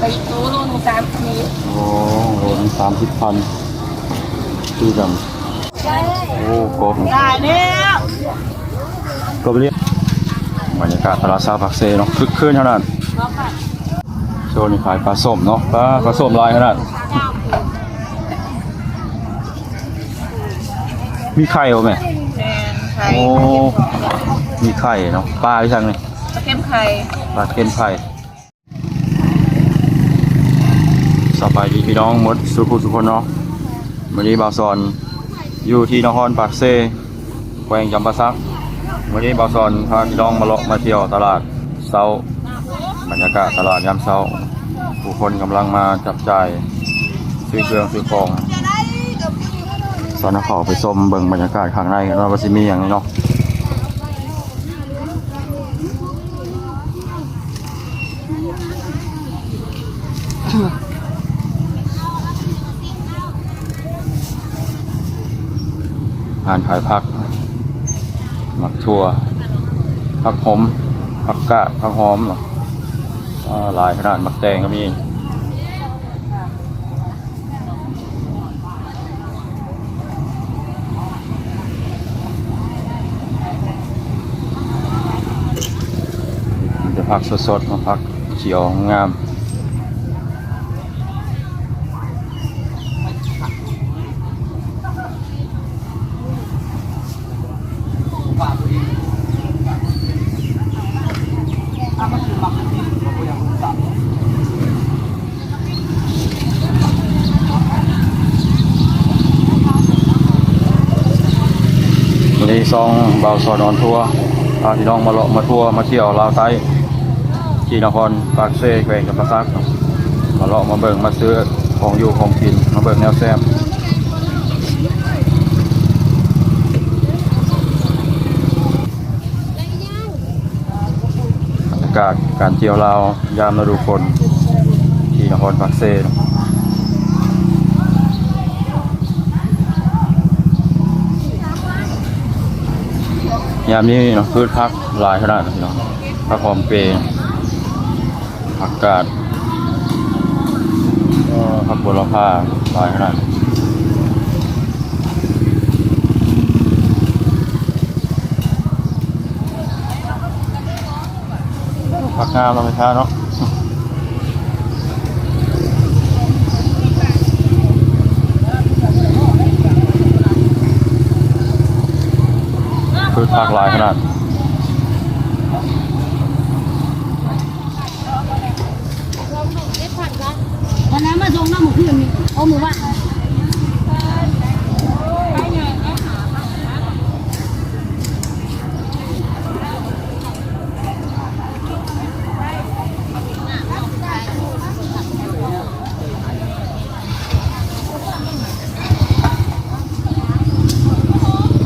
ไปโลโลหนึ่งสามขีดโอ้โหสามสิบพันคือกันโอ้กบได้แล้วกบเรียกบรรยากาศตลาดซาปักเซเนาะคึกคืนขนาดก็ค่ะโซนนี้ขายปลาส้มเนาะปลาปลาส้มลายขนาดมีไข่เหรอแม่แทนไข่โอ้มีไข่เนาะปลาพี่ช่างนี่ปลาเค็มไข่ปลาเค็มไข่ สบายดีพี่น้องหมดสุขุสุคนเนาะวันนี้บาวซอนอยู่ที่นครปากเซแขวงจำปาซักวันนี้บาวซอนพาพี่น้องมาเลาะมาเที่ยวตลาดเซาบรรยากาศตลาดยามเช้าผู้คนกำลังมาจับจ่ายซื้อเครื่องซื้อของสอนขอไปชมเบิ่งบรรยากาศข้างในกันว่าว่าสิมีอย่างนี้เนาะาหารขายผัก หมักทั่วผักหอมผักกาดผักหอมหรอหลายขนาดหมักแตงก็มีมีแต่ผักสดๆมาผักเขียวงาม ซองเบาซอนอนทัวร์พาพี่น้องมาเลาะมาทัวร์มาเที่ยวลาวไต้ที่นครปากเซ่แขวงกับปากซักเนมาเลาะมาเบิ่งมาซื้อของอยู่ของกินมาเบิ่งแนวแซ่บอากาศการเที่ยวลาวยามฤดูฝนที่นครปากเซ่เนาะ ยามนี้เนาะพืชพักหลายขนาดเนาะผักหอมเปรย์ผักกาดก็ผักบัวลผ้าหลายขนาดผักงามเราไม่ช้าเนาะ พักหลายขนาดวันนั้นมาส่งน้ำหมูขึ้นนี่เอามือว่า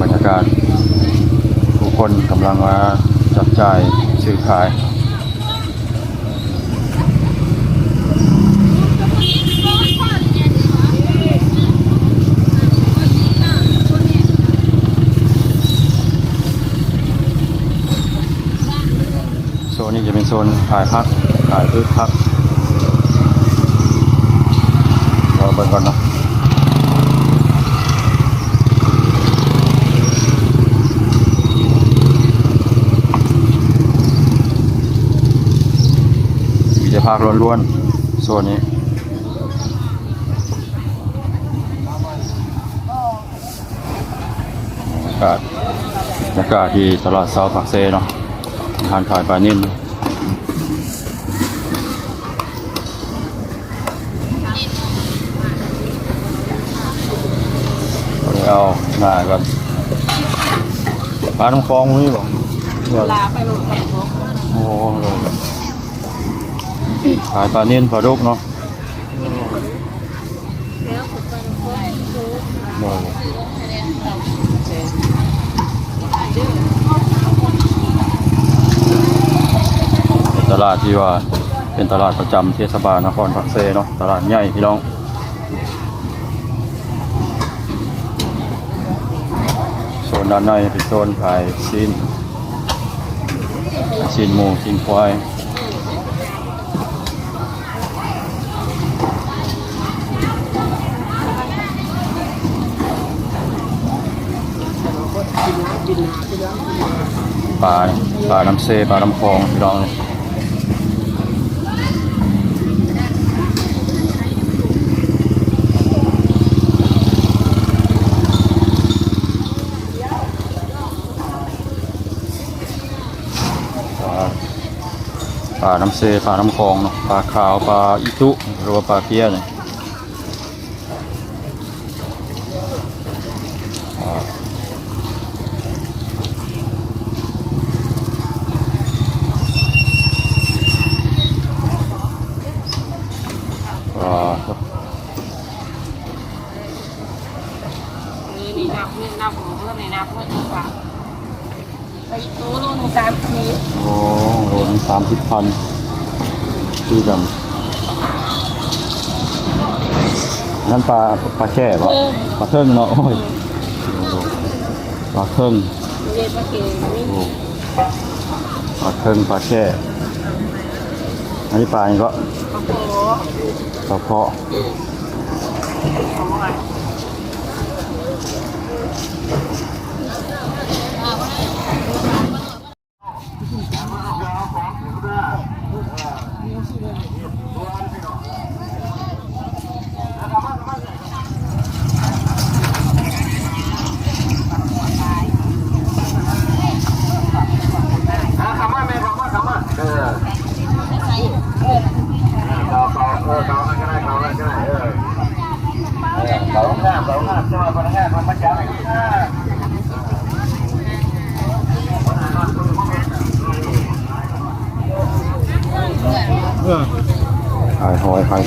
บรรยากาศผู้คนกำลังมาจับจ่ายซื้อขายโซนนี้จะเป็นโซนขายพักขายพืชพักเราเบิ่งก่อนเนาะ ภาคล้วนๆโซนนี้ อากาศอากาศที่ตลาดเซาปากเซเนาะอาหารขายปลานิ่มเอาหน้าก่อนปลาน้ำคลองนี่บอกเนี่ยลาไปหมดกับพวกโอ้โห ขายปลาเนียนปลาดุกเนาะตลาดที่ว่าเป็นตลาดประจำเทศบาลนครปักเซเนาะตลาดใหญ่พี่น้องโซนด้านในเป็นโซนขายซีนซีนหมูซีนควาย ปลาปลาน้ำเซปลาน้ำคลองพี่น้องปลาปลาน้ำเซปลาน้ำคลองเนาะปลาขาวปลาอิตุหรือว่าปลาเพี้ยเนี่ยปลา อ่าครับ นี่นี่นับนี่นับของเพิ่มนี่นับเพิ่มอีกค่ะ ไปตู้ลงสามทีโอ้โหนี่สามสิบพันชื่อกันนั่นปลาปลาแช่ปะปลาเทิงเนาะโอ้ยโอ้โหปลาเทิงเรียนมาเก่งนี่โอ้ปลาเทิงปลาแช่อันนี้ปลาอย่างก็โอ้โหปลาเพาะเอาไงข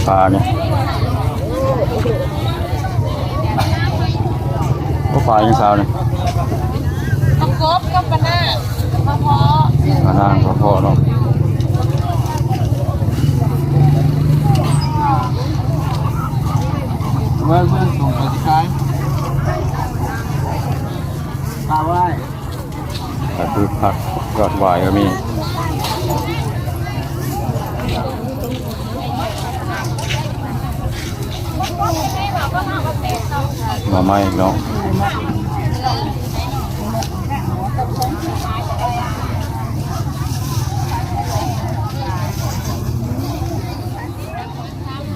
ปลาเนี่ยก็ปลาอย่างสาวเนี่ยต้องกบกับปะหน้ามาพอปลานางปลาเพาะเนาะเพื่อนเพื่อนส่งไปที่ขายตาไว้ขายพืชผักยอดหวายก็มี หน่อไม้เนาะ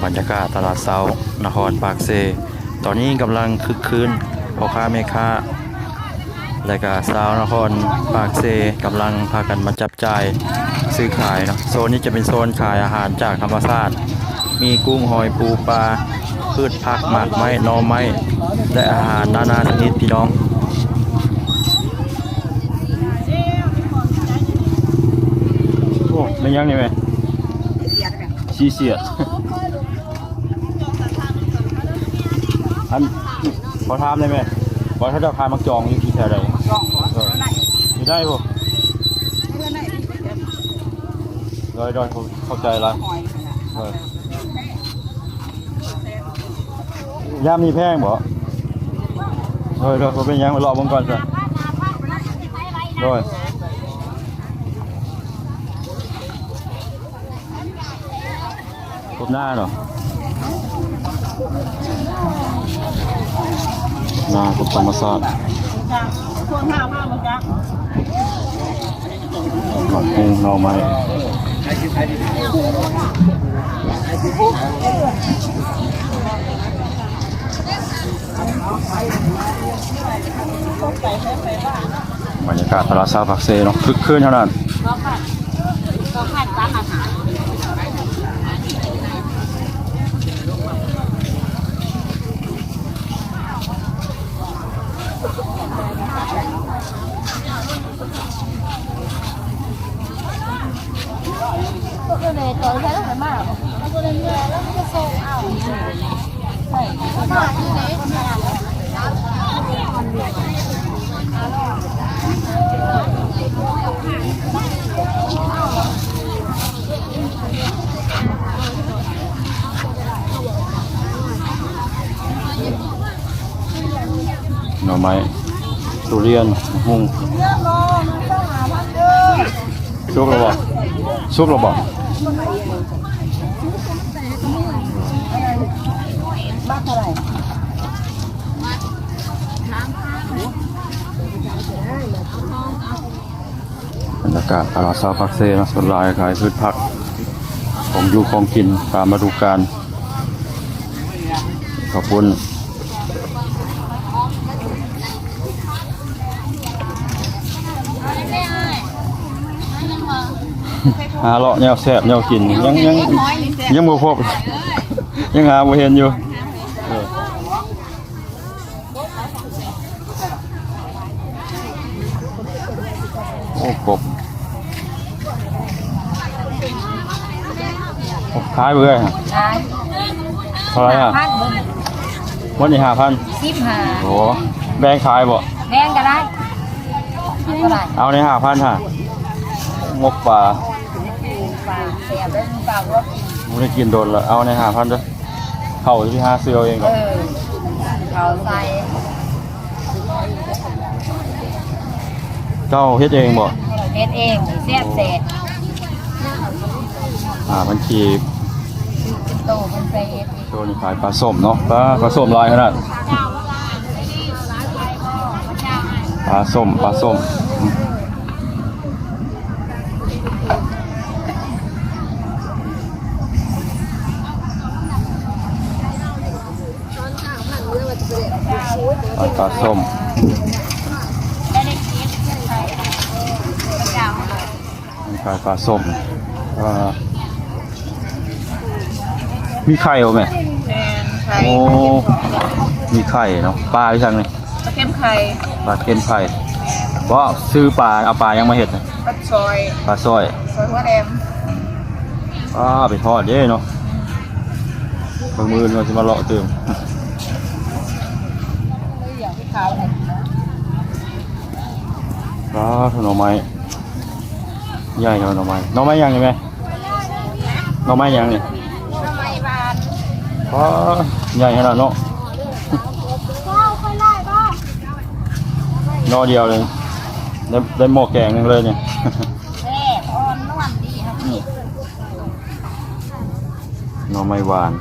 บรรยากาศตลาดเซานครปากเซ ตอนนี้กำลังคึกคืนพ่อค้าแม่ค้าและก็สาวนครปากเซกำลังพากันมาจับจ่ายซื้อขายเนาะโซนนี้จะเป็นโซนขายอาหารจากธรรมชาติมีกุ้งหอยปูปลา พืชผักหมากไม้หน่อไม้และอาหารนานาชนิดพี่น้องโอ้ไม่ยังนี่ไหมชีเสียดอันขอถามได้ไหมว่าถ้าเจะพามักจองอยู่ที่แถวใดเออไม่ได้ป่ะโดยโดยผมเข้าใจแล้วเออ ย่ามนี่แพงบ่โดยโดยผมเป็นยังรอผมก่อนสิโดยครบหน้าเนาะหน้ากับธรรมศาสตร์ช่วงห้าห้ามันจ้ะหมักเองหน่อไม้ บรรยากาศตลาดซาพักเซเนาะคึกคืนเท่านั้นก็ค่ะก็ค่ะร้านอาหารก็เลยตัวใช้ หน่อไม้ทุเรียนหุ้งซุกระบอกซุกระบอกบ้าเท่าไหร่ากาศตลาดซาพักเซ่นะสวนลายขายพืชผัก ของอยู่ของกินตามฤดูกาลขอบคุณหาเลาะแนวแซ่บแนวกินยังยังยังบ่พบยังหาบ่เห็นอยู่เออ โอ้กบโอ้ขายไปเลยฮะใช่เท่าไหรอะพันบนวันนี้ห้าพันสิบห้าโอ้แบ่งขายบ่แพงก็ได้เท่าไหร่เอาในห้าพันฮะงกป่าปลาเสียบได้ปลารสไม่ได้กินโดนละเอาในห้าพันเด้อเข้าที่ห้าเซียวเองเอก่อน อเขาใส่ เจ้าเฮ็ดเองบ่เฮ็ดเองเสียบเสร็จอ่าพันขีบเป็นโตเป็นเศษโซนขายปลาส้มเนาะปลาปลาส้มลายขนาดปลาส้มปลาส้มปลาปลาส้ม ได้ได้คิดใส่ประจำ ขายปลาส้มอ่ามีไข่บ่แม่แทนไข่โอ้ มีไข่เนาะ ปลาพี่ช่างนี่ปลาเค็มไข่ปลาเค็มไข่ว่าซื้อปลาเอาปลายังมาเห็ดนะปลาซอย ปลาสร้อย ซอยหัวแดมอ้าไปทอดเด้เนาะบางมือเราจะมาเลาะเติมอย่างที่เขาเนี่ยปลาหน่อไม้ ใหญ่เนาะหน่อไม้หน่อไม้ยังไงไหมหน่อไม้ยังนี่ทำไมบานปลาใหญ่ขนาดเนาะว้าวค่อยไล่บ้างหนอเดียวเลย ได้ได้หม้อแกงหนึงเลยเนี่ยแซ่บอ่อนนวลดีครับนี่หน่อไม้หวาน